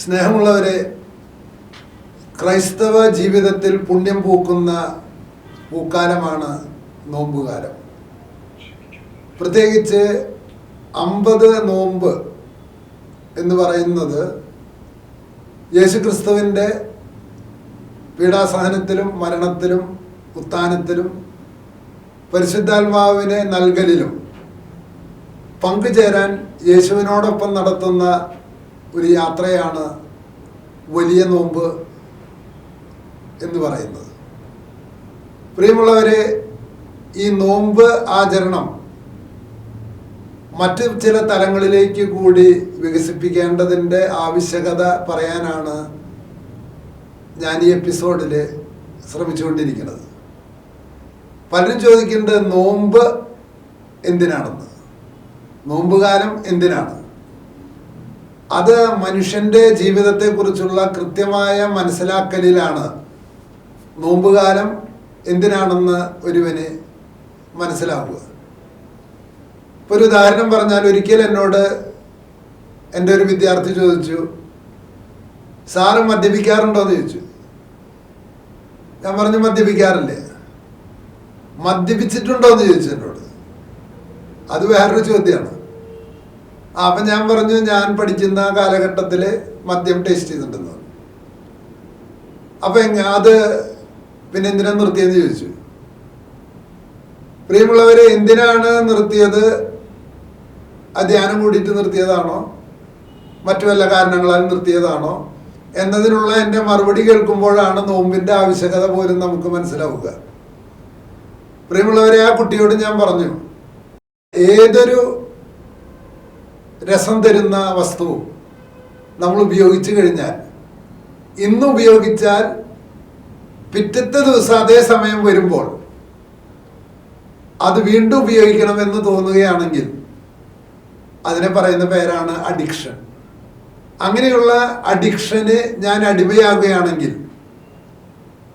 സ്നേഹമുള്ളവരെ ക്രൈസ്തവ ജീവിതത്തിൽ പുണ്യം പൂക്കുന്ന പൂക്കാലമാണ് നോമ്പുകാലം. പ്രത്യേകിച്ച് അമ്പത് നോമ്പ് എന്ന് പറയുന്നത് യേശുക്രിസ്തുവിന്റെ പീഡാസഹനത്തിലും മരണത്തിലും ഉത്ഥാനത്തിലും പരിശുദ്ധാത്മാവിനെ നൽകലിലും പങ്കുചേരാൻ യേശുവിനോടൊപ്പം നടത്തുന്ന ഒരു യാത്രയാണ് വലിയ നോമ്പ് എന്ന് പറയുന്നത്. പ്രിയമുള്ളവരെ ഈ നോമ്പ് ആചരണം മറ്റ് ചില തലങ്ങളിലേക്ക് കൂടി വികസിപ്പിക്കേണ്ടതിന്റെ ആവശ്യകത പറയാനാണ് ഞാൻ ഈ എപ്പിസോഡിൽ ശ്രമിച്ചുകൊണ്ടിരിക്കുന്നത്. പലരും ചോദിക്കേണ്ടത് നോമ്പ് എന്തിനാണെന്ന്? നോമ്പുകാലം എന്തിനാണ്? അത് മനുഷ്യന്റെ ജീവിതത്തെക്കുറിച്ചുള്ള കൃത്യമായ മനസ്സിലാക്കലിലാണ്. നോമ്പുകാലം എന്തിനാണെന്ന് ഒരുവന് മനസ്സിലാവുക. ഇപ്പൊ ഒരു ഉദാഹരണം പറഞ്ഞാൽ ഒരിക്കൽ എന്നോട് എന്റെ ഒരു വിദ്യാർത്ഥി ചോദിച്ചു സാറ് മദ്യപിക്കാറുണ്ടോ എന്ന് ചോദിച്ചു. ഞാൻ പറഞ്ഞു മദ്യപിക്കാറില്ലേ. മദ്യപിച്ചിട്ടുണ്ടോ എന്ന് ചോദിച്ചു എന്നോട്. അത് വേറൊരു ചോദ്യമാണ്. അപ്പൊ ഞാൻ പറഞ്ഞു ഞാൻ പഠിക്കുന്ന കാലഘട്ടത്തിൽ മദ്യം ടേസ്റ്റ് ചെയ്തിട്ടുണ്ടെന്ന്. അപ്പൊ അത് പിന്നെ എന്തിനാ നിർത്തിയെന്ന് ചോദിച്ചു. പ്രിയമുള്ളവരെ എന്തിനാണ് നിർത്തിയത്? ധ്യാനം കൂടിയിട്ട് നിർത്തിയതാണോ? മറ്റു വല്ല കാരണങ്ങളാൽ നിർത്തിയതാണോ? എന്നതിനുള്ള എന്റെ മറുപടി കേൾക്കുമ്പോഴാണ് നോമ്പിന്റെ ആവശ്യകത പോലും നമുക്ക് മനസ്സിലാവുക. പ്രിയമുള്ളവരെ ആ കുട്ടിയോട് ഞാൻ പറഞ്ഞു ഏതൊരു രസം തരുന്ന വസ്തു നമ്മൾ ഉപയോഗിച്ചു കഴിഞ്ഞാൽ. ഇന്ന് ഉപയോഗിച്ചാൽ പിറ്റത്തെ ദിവസം അതേ സമയം വരുമ്പോൾ അത് വീണ്ടും ഉപയോഗിക്കണമെന്ന് തോന്നുകയാണെങ്കിൽ അതിനെ പറയുന്ന പേരാണ് അഡിക്ഷൻ. അങ്ങനെയുള്ള അഡിക്ഷന് ഞാൻ അടിമയാകുകയാണെങ്കിൽ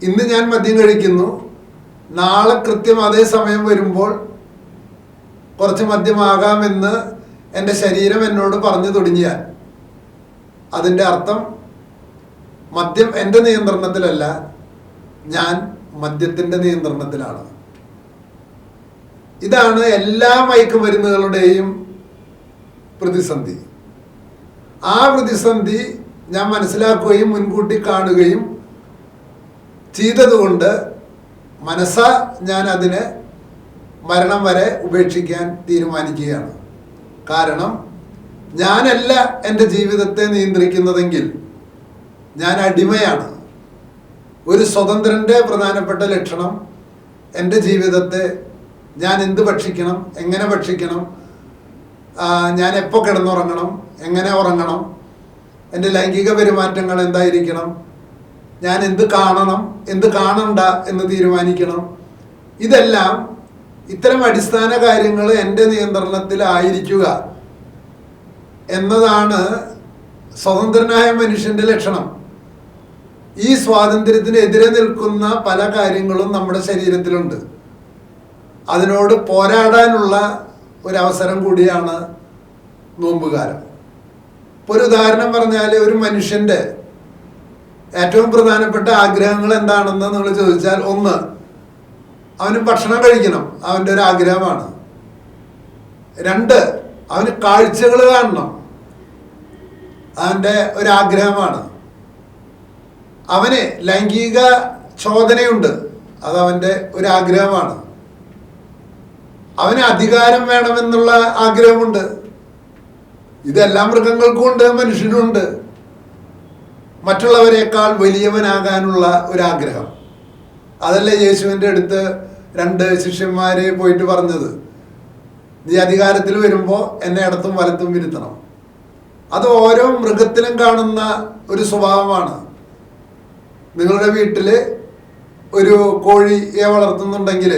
ഇന്ന് ഞാൻ മദ്യം കഴിക്കുന്നു നാളെ കൃത്യം അതേ സമയം വരുമ്പോൾ കുറച്ച് മദ്യമാകാമെന്ന് എന്റെ ശരീരം എന്നോട് പറഞ്ഞു തുടങ്ങിയാൽ അതിന്റെ അർത്ഥം മദ്യം എന്റെ നിയന്ത്രണത്തിലല്ല ഞാൻ മദ്യത്തിന്റെ നിയന്ത്രണത്തിലാണ്. ഇതാണ് എല്ലാ മയക്കുമരുന്നുകളുടെയും പ്രതിസന്ധി. ആ പ്രതിസന്ധി ഞാൻ മനസ്സിലാക്കുകയും മുൻകൂട്ടി കാണുകയും ചെയ്തതുകൊണ്ട് മനസ്സ ഞാൻ അതിനെ മരണം വരെ ഉപേക്ഷിക്കാൻ തീരുമാനിക്കുകയാണ്. കാരണം ഞാനല്ല എന്റെ ജീവിതത്തെ നിയന്ത്രിക്കുന്നതെങ്കിൽ ഞാൻ അടിമയാണ്. ഒരു സ്വതന്ത്രന്റെ പ്രധാനപ്പെട്ട ലക്ഷണം എന്റെ ജീവിതത്തെ ഞാൻ എന്ത് ഭക്ഷിക്കണം എങ്ങനെ ഭക്ഷിക്കണം ഞാൻ എപ്പോൾ കിടന്നുറങ്ങണം എങ്ങനെ ഉറങ്ങണം എന്റെ ലൈംഗിക പെരുമാറ്റങ്ങൾ എന്തായിരിക്കണം ഞാൻ എന്ത് കാണണം എന്ത് കാണണ്ട എന്ന് തീരുമാനിക്കണം. ഇതെല്ലാം ഇത്തരം അടിസ്ഥാന കാര്യങ്ങൾ എന്റെ നിയന്ത്രണത്തിലായിരിക്കുക എന്നതാണ് സ്വതന്ത്രനായ മനുഷ്യന്റെ ലക്ഷണം. ഈ സ്വാതന്ത്ര്യത്തിനെതിരെ നിൽക്കുന്ന പല കാര്യങ്ങളും നമ്മുടെ ശരീരത്തിലുണ്ട്. അതിനോട് പോരാടാനുള്ള ഒരവസരം കൂടിയാണ് നോമ്പുകാലം. ഇപ്പോൾ ഒരു ഉദാഹരണം പറഞ്ഞാൽ ഒരു മനുഷ്യന്റെ ഏറ്റവും പ്രധാനപ്പെട്ട ആഗ്രഹങ്ങൾ എന്താണെന്ന് നിങ്ങൾ ചോദിച്ചാൽ ഒന്ന് അവന് ഭക്ഷണം കഴിക്കണം. അവന്റെ ഒരു ആഗ്രഹമാണ്. രണ്ട് അവന് കാഴ്ചകൾ കാണണം. അവന്റെ ഒരാഗ്രഹമാണ് അവന് ലൈംഗിക ചോദനയുണ്ട്. അത് ഒരാഗ്രഹമാണ് അവന് അധികാരം വേണമെന്നുള്ള ആഗ്രഹമുണ്ട്. ഇതെല്ലാം മൃഗങ്ങൾക്കും ഉണ്ട് മനുഷ്യനുണ്ട് മറ്റുള്ളവരെക്കാൾ വലിയവനാകാനുള്ള ഒരാഗ്രഹം അതല്ലേ യേശുവിന്റെ അടുത്ത് രണ്ട് ശിഷ്യന്മാര് പോയിട്ട് പറഞ്ഞത് നീ അധികാരത്തിൽ വരുമ്പോൾ എന്നെ ഇടത്തും വലത്തും വിരുത്തണം അത് ഓരോ മൃഗത്തിലും കാണുന്ന ഒരു സ്വഭാവമാണ്. നിങ്ങളുടെ വീട്ടിൽ ഒരു കോഴിയെ വളർത്തുന്നുണ്ടെങ്കിൽ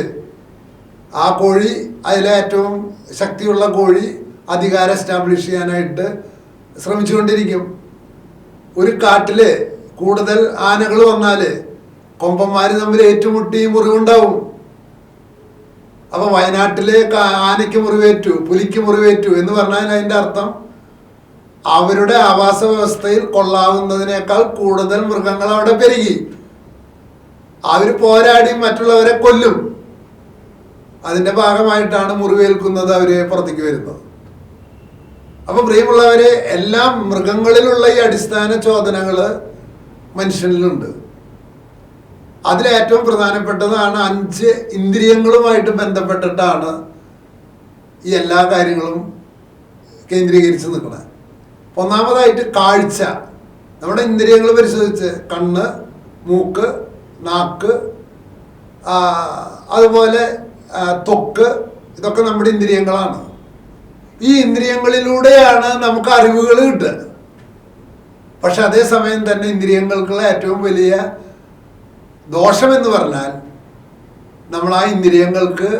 ആ കോഴി അതിലെ ഏറ്റവും ശക്തിയുള്ള കോഴി അധികാരം എസ്റ്റാബ്ലിഷ് ചെയ്യാനായിട്ട് ശ്രമിച്ചുകൊണ്ടിരിക്കും. ഒരു കാട്ടിൽ കൂടുതൽ ആനകൾ വന്നാൽ കൊമ്പന്മാർ തമ്മിൽ ഏറ്റുമുട്ടി മുറിവുണ്ടാവും. അപ്പൊ വയനാട്ടിലേക്ക് ആനയ്ക്ക് മുറിവേറ്റു പുലിക്ക് മുറിവേറ്റു എന്ന് പറഞ്ഞാൽ അതിന്റെ അർത്ഥം അവരുടെ ആവാസ വ്യവസ്ഥയിൽ കൊള്ളാവുന്നതിനേക്കാൾ കൂടുതൽ മൃഗങ്ങൾ അവിടെ പെരുകി. അവർ പോരാടി മറ്റുള്ളവരെ കൊല്ലും. അതിന്റെ ഭാഗമായിട്ടാണ് മുറിവേൽക്കുന്നത് അവർ പുറത്തേക്ക് വരുന്നത്. അപ്പൊ പ്രിയമുള്ളവരെ എല്ലാ മൃഗങ്ങളിലുള്ള ഈ അടിസ്ഥാന ചോദനകൾ മനുഷ്യനിലുണ്ട്. അതിലേറ്റവും പ്രധാനപ്പെട്ടതാണ് അഞ്ച് ഇന്ദ്രിയങ്ങളുമായിട്ട് ബന്ധപ്പെട്ടിട്ടാണ് ഈ എല്ലാ കാര്യങ്ങളും കേന്ദ്രീകരിച്ച് നിൽക്കുന്നത് ഒന്നാമതായിട്ട് കാഴ്ച. നമ്മുടെ ഇന്ദ്രിയങ്ങൾ പരിശോധിച്ച് കണ്ണ് മൂക്ക് നാക്ക് അതുപോലെ തൊക്ക് ഇതൊക്കെ നമ്മുടെ ഇന്ദ്രിയങ്ങളാണ്. ഈ ഇന്ദ്രിയങ്ങളിലൂടെയാണ് നമുക്ക് അറിവുകൾ കിട്ടുക. പക്ഷെ അതേസമയം തന്നെ ഇന്ദ്രിയങ്ങൾക്കുള്ള ഏറ്റവും വലിയ ദോഷമെന്ന് പറഞ്ഞാൽ നമ്മൾ ആ ഇന്ദ്രിയങ്ങൾക്ക്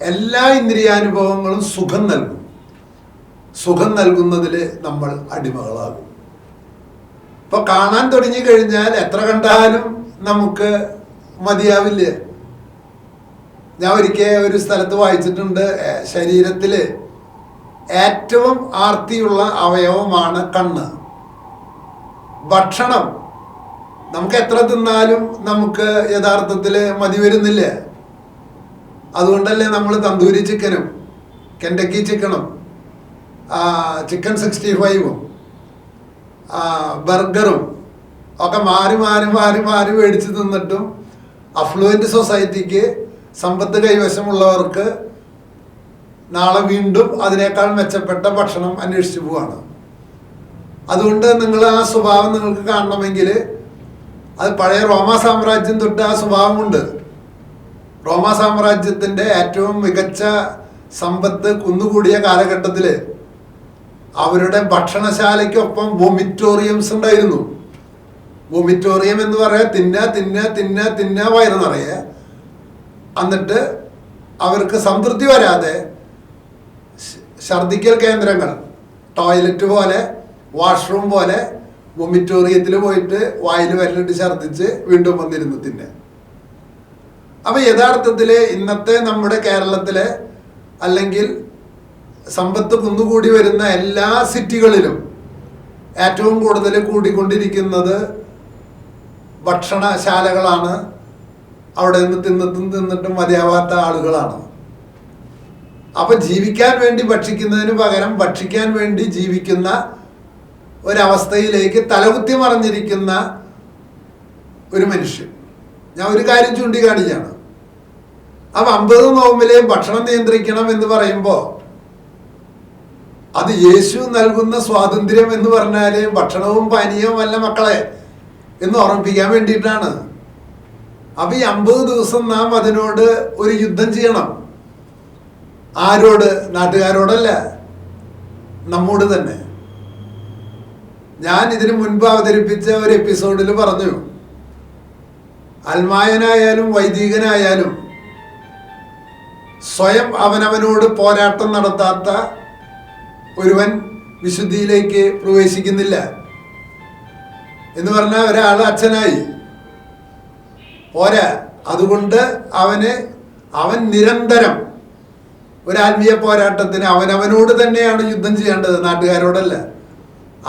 എല്ലാ ഇന്ദ്രിയാനുഭവങ്ങളും സുഖം നൽകും. സുഖം നൽകുന്നതിൽ നമ്മൾ അടിമകളാകും. ഇപ്പൊ കാണാൻ തുടങ്ങി കഴിഞ്ഞാൽ എത്ര കണ്ടാലും നമുക്ക് മതിയാവില്ല. ഞാൻ ഒരിക്കൽ ഒരു സ്ഥലത്ത് വായിച്ചിട്ടുണ്ട് ശരീരത്തിൽ ഏറ്റവും ആർത്തിയുള്ള അവയവമാണ് കണ്ണ്. ഭക്ഷണം നമുക്ക് എത്ര തിന്നാലും നമുക്ക് യഥാർത്ഥത്തിൽ മതി വരുന്നില്ല? അതുകൊണ്ടല്ലേ നമ്മൾ തന്തൂരി ചിക്കനും കെൻഡക്കി ചിക്കനും ചിക്കൻ സിക്സ്റ്റി ഫൈവും ബർഗറും ഒക്കെ മാറി മാറി മാറി മാറി മേടിച്ച് തിന്നിട്ടും അഫ്ലുവന്റ് സൊസൈറ്റിക്ക് സമ്പത്ത് കൈവശമുള്ളവർക്ക് നാളെ വീണ്ടും അതിനേക്കാൾ മെച്ചപ്പെട്ട ഭക്ഷണം അന്വേഷിച്ചു പോവാണ്. അതുകൊണ്ട് നിങ്ങൾ ആ സ്വഭാവം നിങ്ങൾക്ക് കാണണമെങ്കിൽ അത് പഴയ റോമ സാമ്രാജ്യം തൊട്ട് ആ സ്വഭാവമുണ്ട്. റോമ സാമ്രാജ്യത്തിന്റെ ഏറ്റവും മികച്ച സമ്പത്ത് കുന്നുകൂടിയ കാലഘട്ടത്തിൽ അവരുടെ ഭക്ഷണശാലയ്ക്കൊപ്പം വൊമിറ്റോറിയംസ് ഉണ്ടായിരുന്നു. വൊമിറ്റോറിയം എന്ന് പറയാ തിന്ന തിന്ന തിന്ന തിന്ന വയറ് നിറയെ. എന്നിട്ട് അവർക്ക് സംതൃപ്തി വരാതെ ഛർദിക്കൽ കേന്ദ്രങ്ങൾ ടോയ്ലറ്റ് പോലെ വാഷ്റൂം പോലെ വൊമിറ്റോറിയത്തിൽ പോയിട്ട് വായിൽ വരലിട്ട് ഛർദിച്ച് വീണ്ടും വന്നിരുന്നു തിന്നെ. അപ്പൊ യഥാർത്ഥത്തിൽ ഇന്നത്തെ നമ്മുടെ കേരളത്തിലെ അല്ലെങ്കിൽ സമ്പത്ത് കുന്നുകൂടി വരുന്ന എല്ലാ സിറ്റികളിലും ഏറ്റവും കൂടുതൽ കൂടിക്കൊണ്ടിരിക്കുന്നത് ഭക്ഷണശാലകളാണ്. അവിടെ നിന്ന് തിന്നിട്ടും തിന്നിട്ടും മതിയാവാത്ത ആളുകളാണ്. അപ്പൊ ജീവിക്കാൻ വേണ്ടി ഭക്ഷിക്കുന്നതിന് പകരം ഭക്ഷിക്കാൻ വേണ്ടി ജീവിക്കുന്ന ഒരവസ്ഥയിലേക്ക് തലകുത്തി മറിഞ്ഞിരിക്കുന്ന ഒരു മനുഷ്യൻ. ഞാൻ ഒരു കാര്യം ചൂണ്ടിക്കാണിക്കുകയാണ്. ആ അമ്പത് നോമ്പിലെ ഭക്ഷണം നിയന്ത്രിക്കണം എന്ന് പറയുമ്പോൾ അത് യേശു നൽകുന്ന സ്വാതന്ത്ര്യം എന്ന് പറഞ്ഞാൽ ഭക്ഷണവും പാനീയവും അല്ല മക്കളെ എന്ന് ഓർമ്മിപ്പിക്കാൻ വേണ്ടിയിട്ടാണ്. അപ്പൊ ഈ അമ്പത് ദിവസം നാം അതിനോട് ഒരു യുദ്ധം ചെയ്യണം. ആരോട്? നാട്ടുകാരോടല്ല. നമ്മോട് തന്നെ. ഞാൻ ഇതിനു മുൻപ് അവതരിപ്പിച്ച ഒരു എപ്പിസോഡിൽ പറഞ്ഞു. അൽമായനായാലും വൈദികനായാലും സ്വയം അവനവനോട് പോരാട്ടം നടത്താത്ത ഒരുവൻ വിശുദ്ധിയിലേക്ക് പ്രവേശിക്കുന്നില്ല. എന്ന് പറഞ്ഞാൽ ഒരാൾ അച്ഛനായി. പോരാ. അതുകൊണ്ട് അവന് അവൻ നിരന്തരം ഒരു ആത്മീയ പോരാട്ടത്തിന് അവനവനോട് തന്നെയാണ് യുദ്ധം ചെയ്യേണ്ടത് നാട്ടുകാരോടല്ല.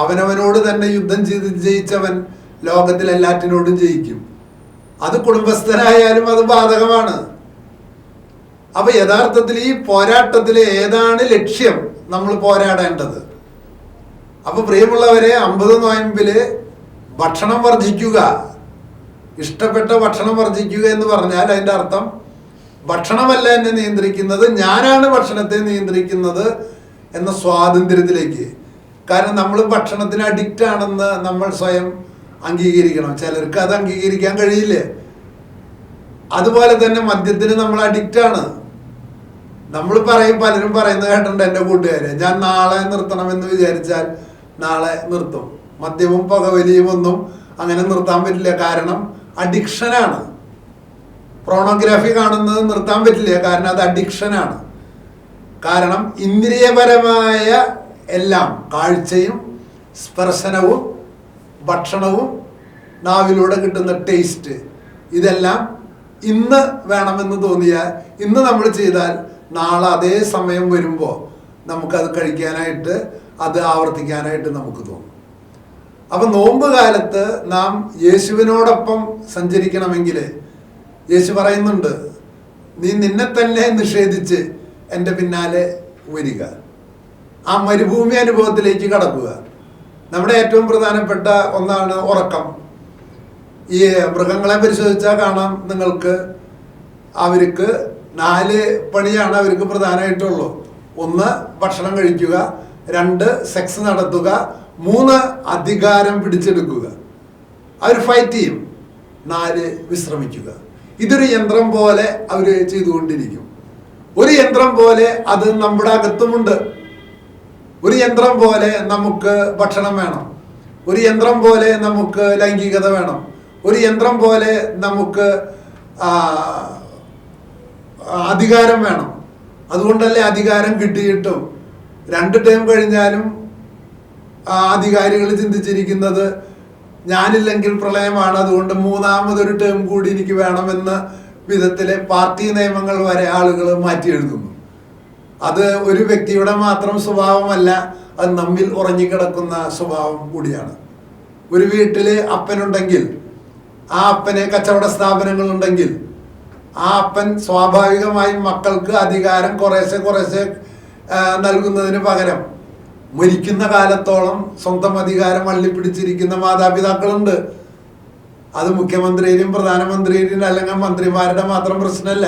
അവനവനോട് തന്നെ യുദ്ധം ചെയ്ത് ജയിച്ചവൻ ലോകത്തിൽ എല്ലാറ്റിനോടും ജയിക്കും. അത് കുടുംബസ്ഥനായാലും അത് ബാധകമാണ്. അപ്പൊ യഥാർത്ഥത്തിൽ ഈ പോരാട്ടത്തിൽ ഏതാണ് ലക്ഷ്യം നമ്മൾ പോരാടേണ്ടത്? അപ്പൊ പ്രിയമുള്ളവരെ അമ്പത് നോയമ്പിൽ ഭക്ഷണം വർജിക്കുക. ഇഷ്ടപ്പെട്ട ഭക്ഷണം വർജിക്കുക എന്ന് പറഞ്ഞാൽ അതിന്റെ അർത്ഥം ഭക്ഷണമല്ല എന്നെ നിയന്ത്രിക്കുന്നത് ഞാനാണ് ഭക്ഷണത്തെ നിയന്ത്രിക്കുന്നത് എന്ന സ്വാതന്ത്ര്യത്തിലേക്ക്. കാരണം നമ്മൾ ഭക്ഷണത്തിന് അഡിക്റ്റ് ആണെന്ന് നമ്മൾ സ്വയം അംഗീകരിക്കണം. ചിലർക്ക് അത് അംഗീകരിക്കാൻ കഴിയില്ലേ? അതുപോലെ തന്നെ മദ്യത്തിന് നമ്മൾ അഡിക്റ്റ് ആണ്. നമ്മൾ പറയും പലരും പറയുന്നത് കേട്ടിട്ടുണ്ട് എന്റെ കൂട്ടുകാരെ ഞാൻ നാളെ നിർത്തണമെന്ന് വിചാരിച്ചാൽ നാളെ നിർത്തും. മദ്യവും പുകവലിയും ഒന്നും അങ്ങനെ നിർത്താൻ പറ്റില്ല. കാരണം അഡിക്ഷനാണ് പ്രോണോഗ്രാഫി കാണുന്നത് നിർത്താൻ പറ്റില്ല. കാരണം അത് അഡിക്ഷനാണ് കാരണം ഇന്ദ്രിയപരമായ എല്ലാം കാഴ്ചയും സ്പർശനവും ഭക്ഷണവും നാവിലൂടെ കിട്ടുന്ന ടേസ്റ്റ് ഇതെല്ലാം ഇന്ന് വേണമെന്ന് തോന്നിയാൽ ഇന്ന് നമ്മൾ ചെയ്താൽ നാളെ അതേ സമയം വരുമ്പോൾ നമുക്കത് കഴിക്കാനായിട്ട് അത് ആവർത്തിക്കാനായിട്ട് നമുക്ക് തോന്നും. അപ്പം നോമ്പ് കാലത്ത് നാം യേശുവിനോടൊപ്പം സഞ്ചരിക്കണമെങ്കിൽ യേശു പറയുന്നുണ്ട് നീ നിന്നെ തന്നെ നിഷേധിച്ച് എന്റെ പിന്നാലെ വരിക. ആ മരുഭൂമി അനുഭവത്തിലേക്ക് കടക്കുക. നമ്മുടെ ഏറ്റവും പ്രധാനപ്പെട്ട ഒന്നാണ് ഉറക്കം. ഈ മൃഗങ്ങളെ പരിശോധിച്ചാൽ കാണാം നിങ്ങൾക്ക് അവർക്ക് നാല് പണിയാണ് അവർക്ക് പ്രധാനമായിട്ടുള്ളൂ. ഒന്ന് ഭക്ഷണം കഴിക്കുക. രണ്ട് സെക്സ് നടത്തുക. മൂന്ന് അധികാരം പിടിച്ചെടുക്കുക. അവർ ഫൈറ്റ് ചെയ്യും. നാല് വിശ്രമിക്കുക. ഇതൊരു യന്ത്രം പോലെ അവർ ചെയ്തുകൊണ്ടിരിക്കും. ഒരു യന്ത്രം പോലെ അത് നമ്മുടെ അകത്തുമുണ്ട്. ഒരു യന്ത്രം പോലെ നമുക്ക് ഭക്ഷണം വേണം. ഒരു യന്ത്രം പോലെ നമുക്ക് ലൈംഗികത വേണം. ഒരു യന്ത്രം പോലെ നമുക്ക് അധികാരം വേണം. അതുകൊണ്ടല്ലേ അധികാരം കിട്ടിയിട്ടും. രണ്ട് ടൈം കഴിഞ്ഞാലും അധികാരികൾ ചിന്തിച്ചിരിക്കുന്നത് ഞാനില്ലെങ്കിൽ പ്രളയമാണ് അതുകൊണ്ട് മൂന്നാമതൊരു ടേം കൂടി എനിക്ക് വേണമെന്ന വിധത്തിലെ പാർട്ടി നിയമങ്ങൾ വരെ ആളുകൾ മാറ്റി എഴുതുന്നു അത് ഒരു വ്യക്തിയുടെ മാത്രം സ്വഭാവമല്ല അത് നമ്മിൽ ഉറങ്ങിക്കിടക്കുന്ന സ്വഭാവം കൂടിയാണ്. ഒരു വീട്ടിൽ അപ്പനുണ്ടെങ്കിൽ ആ അപ്പന് കച്ചവട സ്ഥാപനങ്ങളുണ്ടെങ്കിൽ ആ അപ്പൻ സ്വാഭാവികമായും മക്കൾക്ക് അധികാരം കുറേശ്ശെ കുറേശ്ശെ നൽകുന്നതിന് പകരം മരിക്കുന്ന കാലത്തോളം സ്വന്തം അധികാരം വള്ളിപ്പിടിച്ചിരിക്കുന്ന മാതാപിതാക്കളുണ്ട്. അത് മുഖ്യമന്ത്രിയുടെയും പ്രധാനമന്ത്രിയുടെയും അല്ലെങ്കിൽ മന്ത്രിമാരുടെ മാത്രം പ്രശ്നമല്ല.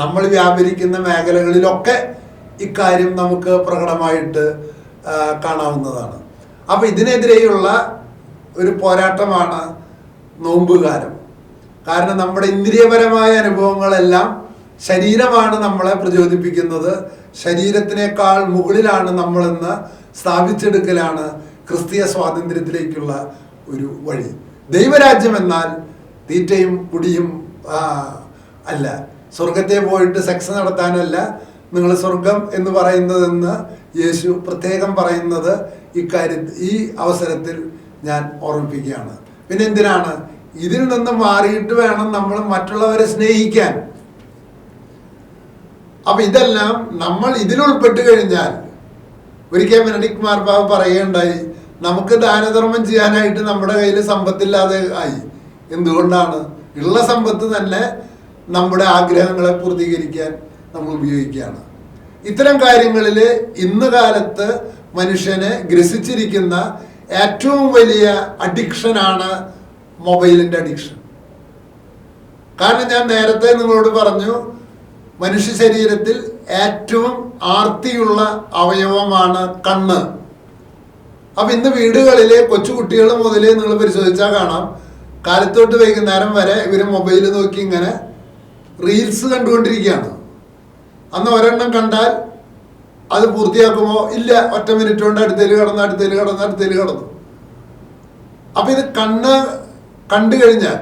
നമ്മൾ വ്യാപരിക്കുന്ന മേഖലകളിലൊക്കെ ഇക്കാര്യം നമുക്ക് പ്രകടമായിട്ട് കാണാവുന്നതാണ്. അപ്പൊ ഇതിനെതിരെയുള്ള ഒരു പോരാട്ടമാണ് നോമ്പുകാലം. കാരണം നമ്മുടെ ഇന്ദ്രിയപരമായ അനുഭവങ്ങളെല്ലാം ശരീരമാണ് നമ്മളെ പ്രചോദിപ്പിക്കുന്നത്. ശരീരത്തിനേക്കാൾ മുകളിലാണ് നമ്മളെന്ന് സ്ഥാപിച്ചെടുക്കലാണ് ക്രിസ്തീയ സ്വാതന്ത്ര്യത്തിലേക്കുള്ള ഒരു വഴി. ദൈവരാജ്യം എന്നാൽ തീറ്റയും കുടിയും അല്ല. സ്വർഗത്തെ പോയിട്ട് സെക്സ് നടത്താനല്ല നിങ്ങൾ സ്വർഗം എന്ന് പറയുന്നതെന്ന് യേശു പ്രത്യേകം പറയുന്നത് ഇക്കാര്യ ഈ അവസരത്തിൽ ഞാൻ ഓർമ്മിപ്പിക്കുകയാണ്. പിന്നെ എന്തിനാണ്? ഇതിൽ നിന്ന് മാറിയിട്ട് വേണം നമ്മൾ മറ്റുള്ളവരെ സ്നേഹിക്കാൻ. അപ്പൊ ഇതെല്ലാം നമ്മൾ ഇതിൽ ഉൾപ്പെട്ട് കഴിഞ്ഞാൽ ഒരിക്കൽ മെനഡിക് മാർബാവ് പറയുകയുണ്ടായി നമുക്ക് ദാനധർമ്മം ചെയ്യാനായിട്ട് നമ്മുടെ കയ്യിൽ സമ്പത്തില്ലാതെ ആയി. എന്തുകൊണ്ടാണ്? ഉള്ള സമ്പത്ത് തന്നെ നമ്മുടെ ആഗ്രഹങ്ങളെ പൂർത്തീകരിക്കാൻ നമ്മൾ ഉപയോഗിക്കുകയാണ് ഇത്തരം കാര്യങ്ങളിൽ ഇന്ന് കാലത്ത് മനുഷ്യനെ ഗ്രസിച്ചിരിക്കുന്ന ഏറ്റവും വലിയ അഡിക്ഷനാണ് മൊബൈലിന്റെ അഡിക്ഷൻ കാരണം ഞാൻ നേരത്തെ നിങ്ങളോട് പറഞ്ഞു മനുഷ്യ ശരീരത്തിൽ ഏറ്റവും ആർത്തിയുള്ള അവയവമാണ് കണ്ണ്. അപ്പൊ ഇന്ന് വീടുകളിലെ കൊച്ചുകുട്ടികൾ മുതലേ നിങ്ങൾ പരിശോധിച്ചാൽ കാണാം. കാലത്തോട്ട് വൈകുന്നേരം വരെ ഇവർ മൊബൈൽ നോക്കി ഇങ്ങനെ റീൽസ് കണ്ടുകൊണ്ടിരിക്കുകയാണ്. അന്ന് ഒരെണ്ണം കണ്ടാൽ അത് പൂർത്തിയാക്കുമോ? ഇല്ല. ഒറ്റ മിനിറ്റ് കൊണ്ട് അടുത്തേൽ കടന്ന് അടുത്തേൽ കടന്ന് അടുത്തേൽ കടന്നു. അപ്പൊ ഇത് കണ്ണ് കണ്ടു കഴിഞ്ഞാൽ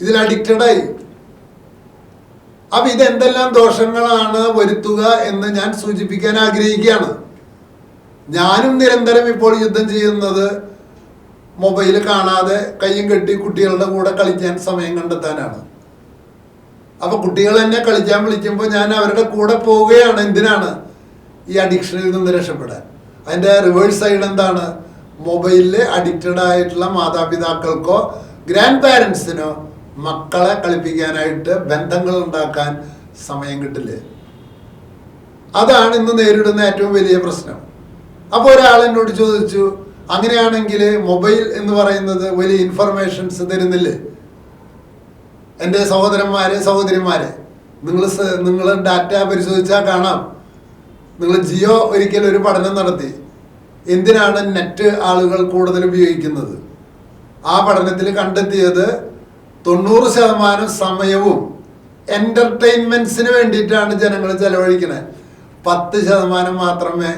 ഇതിൽ അഡിക്റ്റഡായി അപ്പൊ ഇതെന്തെല്ലാം ദോഷങ്ങളാണ് വരുത്തുക എന്ന് ഞാൻ സൂചിപ്പിക്കാൻ ആഗ്രഹിക്കുകയാണ്. ഞാനും നിരന്തരം ഇപ്പോൾ യുദ്ധം ചെയ്യുന്നത് മൊബൈൽ കാണാതെ കയ്യും കെട്ടി കുട്ടികളുടെ കൂടെ കളിക്കാൻ സമയം കണ്ടെത്താനാണ്. അപ്പൊ കുട്ടികൾ എന്നെ കളിക്കാൻ വിളിക്കുമ്പോൾ ഞാൻ അവരുടെ കൂടെ പോവുകയാണ്. എന്തിനാണ്? ഈ അഡിക്ഷനിൽ നിന്ന് രക്ഷപ്പെടാൻ. അതിന്റെ റിവേഴ്സ് സൈഡ് എന്താണ്? മൊബൈലിൽ അഡിക്റ്റഡ് ആയിട്ടുള്ള മാതാപിതാക്കൾക്കോ ഗ്രാൻഡ് പാരൻസിനോ മക്കളെ കളിപ്പിക്കാനായിട്ട് ബന്ധങ്ങൾ ഉണ്ടാക്കാൻ സമയം കിട്ടില്ലേ? അതാണ് ഇന്ന് നേരിടുന്ന ഏറ്റവും വലിയ പ്രശ്നം. അപ്പോൾ ഒരാൾ എന്നോട് ചോദിച്ചു അങ്ങനെയാണെങ്കിൽ മൊബൈൽ എന്ന് പറയുന്നത് വലിയ ഇൻഫർമേഷൻസ് തരുന്നില്ലേ? എന്റെ സഹോദരന്മാരെ സഹോദരിമാരെ നിങ്ങൾ നിങ്ങൾ ഡാറ്റ പരിശോധിച്ചാൽ കാണാം. നിങ്ങൾ ജിയോ ഒരിക്കൽ ഒരു പഠനം നടത്തി. എന്തിനാണ് നെറ്റ് ആളുകൾ കൂടുതൽ ഉപയോഗിക്കുന്നത്? ആ പഠനത്തിൽ കണ്ടെത്തിയത് തൊണ്ണൂറ് ശതമാനം സമയവും എന്റർടൈൻമെന്റ്സിന് വേണ്ടിയിട്ടാണ് ജനങ്ങൾ ചെലവഴിക്കുന്നത് പത്ത് ശതമാനം മാത്രമേ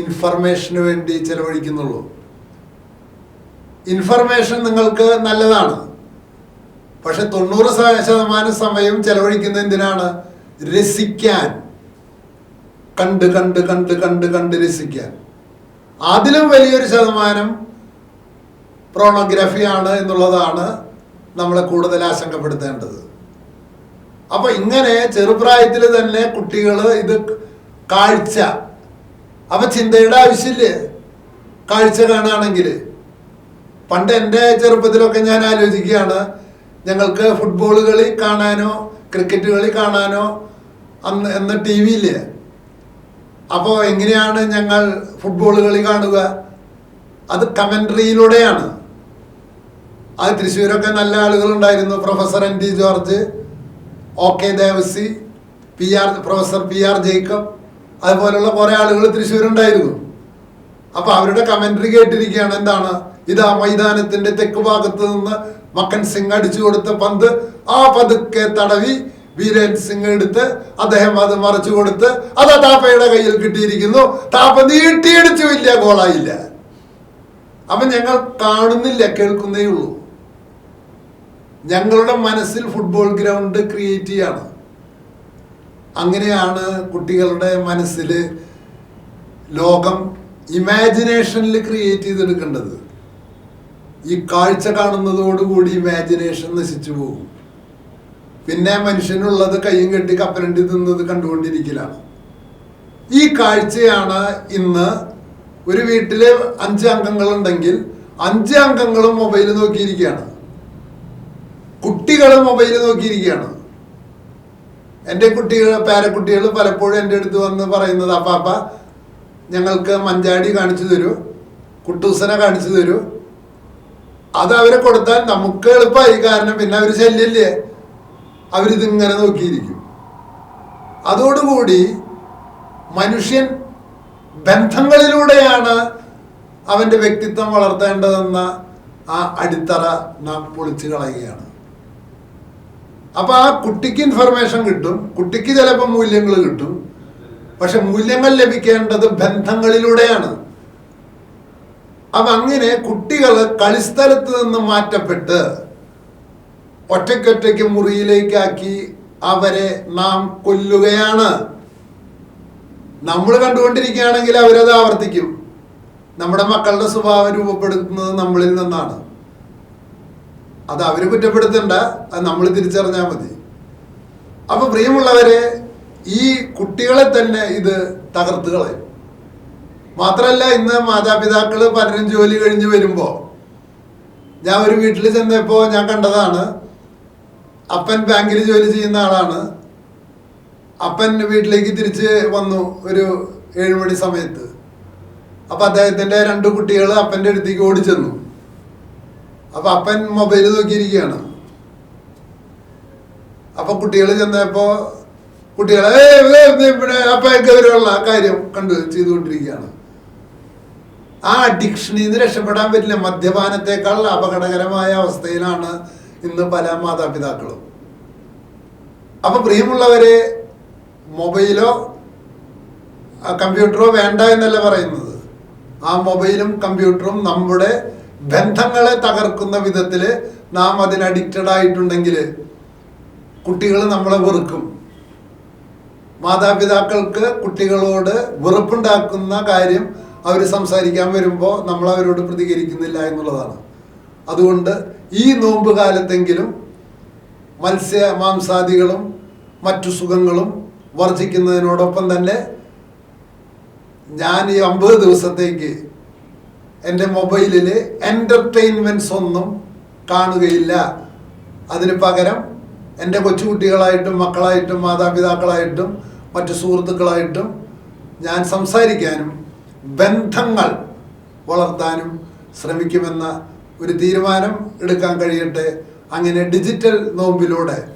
ഇൻഫർമേഷന് വേണ്ടി ചെലവഴിക്കുന്നുള്ളൂ. ഇൻഫർമേഷൻ നിങ്ങൾക്ക് നല്ലതാണ്. പക്ഷെ തൊണ്ണൂറ് ശതമാനം സമയം ചെലവഴിക്കുന്നത് എന്തിനാണ്? രസിക്കാൻ. കണ്ട് കണ്ട് കണ്ട് കണ്ട് കണ്ട് രസിക്കാൻ. അതിലും വലിയൊരു ശതമാനം പ്രോണോഗ്രഫിയാണ് എന്നുള്ളതാണ് നമ്മളെ കൂടുതൽ ആശങ്കപ്പെടുത്തേണ്ടത്. അപ്പൊ ഇങ്ങനെ ചെറുപ്രായത്തിൽ തന്നെ കുട്ടികൾ ഇത് കാഴ്ച. അപ്പൊ ചിന്തയുടെ ആവശ്യമില്ലേ? കാഴ്ച കാണുകയാണെങ്കിൽ. പണ്ട് എന്റെ ചെറുപ്പത്തിലൊക്കെ ഞാൻ ആലോചിക്കുകയാണ് ഞങ്ങൾക്ക് ഫുട്ബോൾ കളി കാണാനോ ക്രിക്കറ്റ് കളി കാണാനോ അന്ന് എന്ന ടി ഇല്ല? അപ്പോൾ എങ്ങനെയാണ് ഞങ്ങൾ ഫുട്ബോൾ കളി കാണുക? അത് കമൻട്രിയിലൂടെയാണ് അത് തൃശ്ശൂരൊക്കെ നല്ല ആളുകളുണ്ടായിരുന്നു. Professor N T George O K Devasi P R professor P R Jacob അതുപോലുള്ള കുറേ ആളുകൾ തൃശ്ശൂരുണ്ടായിരുന്നു. അപ്പോൾ അവരുടെ കമൻട്രി കേട്ടിരിക്കുകയാണ് എന്താണ്? ഇത് ആ മൈതാനത്തിന്റെ തെക്ക് ഭാഗത്ത് നിന്ന് മക്കൻ സിംഗ് അടിച്ചു കൊടുത്ത പന്ത് ആ പതുക്കെ തടവി വീരൻ സിംഗ് എടുത്ത് അദ്ദേഹം അത് മറച്ചു കൊടുത്ത് അത് താപ്പയുടെ കയ്യിൽ കിട്ടിയിരിക്കുന്നു. താപ്പ നീട്ടിയടിച്ചു ഇല്ല ഗോളായില്ല. അപ്പൊ ഞങ്ങൾ കാണുന്നില്ല കേൾക്കുന്നേ ഉള്ളൂ. ഞങ്ങളുടെ മനസ്സിൽ ഫുട്ബോൾ ഗ്രൗണ്ട് ക്രിയേറ്റ് ചെയ്യണം. അങ്ങനെയാണ് കുട്ടികളുടെ മനസ്സിൽ ലോകം ഇമാജിനേഷനിൽ ക്രിയേറ്റ് ചെയ്തെടുക്കേണ്ടത്. ഈ കാഴ്ച കാണുന്നതോടുകൂടി ഇമാജിനേഷൻ നശിച്ചു പോകും. പിന്നെ മനുഷ്യനുള്ളത് കയ്യും കെട്ടി കപ്പലണ്ടി തിന്നത് കണ്ടുകൊണ്ടിരിക്കലാണ്. ഈ കാഴ്ചയാണ് ഇന്ന് ഒരു വീട്ടിലെ അഞ്ച് അംഗങ്ങളുണ്ടെങ്കിൽ അഞ്ച് അംഗങ്ങളും മൊബൈൽ നോക്കിയിരിക്കുകയാണ്. കുട്ടികൾ മൊബൈൽ നോക്കിയിരിക്കുകയാണ്. എന്റെ കുട്ടികൾ പേരക്കുട്ടികൾ പലപ്പോഴും എന്റെ അടുത്ത് വന്ന് പറയുന്നത് അപ്പാപ്പ ഞങ്ങൾക്ക് മഞ്ചാടി കാണിച്ചു തരൂ കുട്ടൂസനെ കാണിച്ചു തരൂ അത് അവരെ കൊടുത്താൽ നമുക്ക് എളുപ്പമായി. കാരണം പിന്നെ അവർ ശല്യല്ലേ? അവരിതിങ്ങനെ നോക്കിയിരിക്കും. അതോടുകൂടി മനുഷ്യൻ ബന്ധങ്ങളിലൂടെയാണ് അവന്റെ വ്യക്തിത്വം വളർത്തേണ്ടതെന്ന ആ അടിത്തറ നാം പൊളിച്ചു കളയുകയാണ്. അപ്പൊ ആ കുട്ടിക്ക് ഇൻഫർമേഷൻ കിട്ടും. കുട്ടിക്ക് ചിലപ്പോൾ മൂല്യങ്ങൾ കിട്ടും. പക്ഷെ മൂല്യങ്ങൾ ലഭിക്കേണ്ടത് ബന്ധങ്ങളിലൂടെയാണ്. അപ്പൊ അങ്ങനെ കുട്ടികൾ കളിസ്ഥലത്ത് നിന്ന് മാറ്റപ്പെട്ട് ഒറ്റയ്ക്കൊറ്റയ്ക്ക് മുറിയിലേക്കാക്കി അവരെ നാം കൊല്ലുകയാണ്. നമ്മൾ കണ്ടുകൊണ്ടിരിക്കുകയാണെങ്കിൽ അവരത് ആവർത്തിക്കും. നമ്മുടെ മക്കളുടെ സ്വഭാവം രൂപപ്പെടുത്തുന്നത് നമ്മളിൽ നിന്നാണ്. അത് അവർ കുറ്റപ്പെടുത്തണ്ട അത് നമ്മൾ തിരിച്ചറിഞ്ഞാൽ മതി. അപ്പൊ പ്രിയമുള്ളവരെ ഈ കുട്ടികളെ തന്നെ ഇത് തകർത്ത് കളയും മാത്രമല്ല ഇന്ന് മാതാപിതാക്കൾ പലരും ജോലി കഴിഞ്ഞ് വരുമ്പോൾ ഞാൻ ഒരു വീട്ടിൽ ചെന്നപ്പോ ഞാൻ കണ്ടതാണ് അപ്പൻ ബാങ്കിൽ ജോലി ചെയ്യുന്ന ആളാണ് അപ്പൻ വീട്ടിലേക്ക് തിരിച്ച് വന്നു ഒരു ഏഴുമണി സമയത്ത് അപ്പൊ അദ്ദേഹത്തിന്റെ രണ്ട് കുട്ടികൾ അപ്പന്റെ അടുത്തേക്ക് ഓടിച്ചെന്നു അപ്പൊ അപ്പൻ മൊബൈൽ നോക്കിയിരിക്കുകയാണ് അപ്പൊ കുട്ടികൾ ചെന്നപ്പോ കുട്ടികളെ "ഏയ് ഗൗരവമുള്ള ഇവിടെ അപ്പയൊക്കെ വരുള്ള കാര്യം കണ്ടു ചെയ്തുകൊണ്ടിരിക്കുകയാണ് ആ അഡിക്ഷനിൽ നിന്ന് രക്ഷപ്പെടാൻ പറ്റില്ല. മദ്യപാനത്തെക്കാൾ അപകടകരമായ അവസ്ഥയിലാണ് ഇന്ന് പല മാതാപിതാക്കളും. അപ്പൊ പ്രിയമുള്ളവരെ മൊബൈലോ കമ്പ്യൂട്ടറോ വേണ്ട എന്നല്ല പറയുന്നത്. ആ മൊബൈലും കമ്പ്യൂട്ടറും നമ്മുടെ ബന്ധങ്ങളെ തകർക്കുന്ന വിധത്തിൽ നാം അതിന് അഡിക്റ്റഡ് ആയിട്ടുണ്ടെങ്കിൽ കുട്ടികൾ നമ്മളെ വെറുക്കും. മാതാപിതാക്കൾക്ക് കുട്ടികളോട് വെറുപ്പുണ്ടാക്കുന്ന കാര്യം അവർ സംസാരിക്കാൻ വരുമ്പോൾ നമ്മൾ അവരോട് പ്രതികരിക്കുന്നില്ല എന്നുള്ളതാണ്. അതുകൊണ്ട് ഈ നോമ്പ് കാലത്തെങ്കിലും മത്സ്യ മാംസാദികളും മറ്റു സുഖങ്ങളും വർജിക്കുന്നതിനോടൊപ്പം തന്നെ ഞാൻ ഈ അമ്പത് ദിവസത്തേക്ക് എന്റെ മൊബൈലിൽ എന്റർടൈൻമെന്റ്സ് ഒന്നും കാണുകയില്ല. അതിന് പകരം എന്റെ കൊച്ചുകുട്ടികളായിട്ടും മക്കളായിട്ടും മാതാപിതാക്കളായിട്ടും മറ്റു സുഹൃത്തുക്കളായിട്ടും ഞാൻ സംസാരിക്കാനും ബന്ധങ്ങൾ വളർത്താനും ശ്രമിക്കുമെന്ന ഒരു തീരുമാനം എടുക്കാൻ കഴിയട്ടെ. അങ്ങനെ ഡിജിറ്റൽ നോമ്പിലൂടെ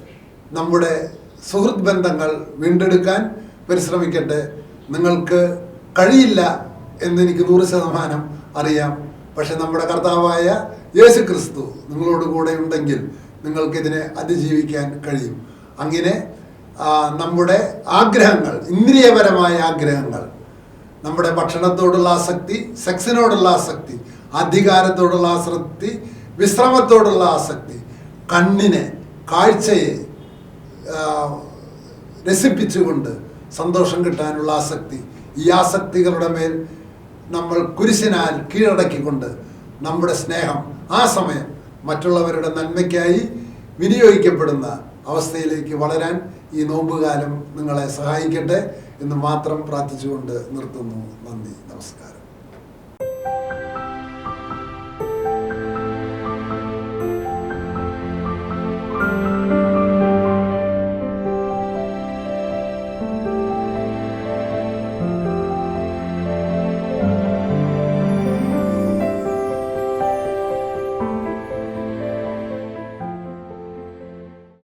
നമ്മുടെ സുഹൃത്ത് ബന്ധങ്ങൾ വീണ്ടെടുക്കാൻ പരിശ്രമിക്കട്ടെ. നിങ്ങൾക്ക് കഴിയില്ല എന്നെനിക്ക് നൂറ് ശതമാനം അറിയാം. പക്ഷെ നമ്മുടെ കർത്താവായ യേശു ക്രിസ്തു നിങ്ങളോട് കൂടെ ഉണ്ടെങ്കിൽ നിങ്ങൾക്കിതിനെ അതിജീവിക്കാൻ കഴിയും. അങ്ങനെ നമ്മുടെ ആഗ്രഹങ്ങൾ ഇന്ദ്രിയപരമായ ആഗ്രഹങ്ങൾ നമ്മുടെ ഭക്ഷണത്തോടുള്ള ആസക്തി സെക്സിനോടുള്ള ആസക്തി അധികാരത്തോടുള്ള ആസക്തി വിശ്രമത്തോടുള്ള ആസക്തി കണ്ണിനെ കാഴ്ചയെ രസിപ്പിച്ചുകൊണ്ട് സന്തോഷം കിട്ടാനുള്ള ആസക്തി ഈ ആസക്തികളുടെ മേൽ നമ്മൾ കുരിശിനാൽ കീഴടക്കിക്കൊണ്ട് നമ്മുടെ സ്നേഹം ആ സമയം മറ്റുള്ളവരുടെ നന്മയ്ക്കായി വിനിയോഗിക്കപ്പെടുന്ന അവസ്ഥയിലേക്ക് വളരാൻ ഈ നോമ്പുകാലം നിങ്ങളെ സഹായിക്കട്ടെ എന്ന് മാത്രം പ്രാർത്ഥിച്ചുകൊണ്ട് നിർത്തുന്നു. നന്ദി. നമസ്കാരം.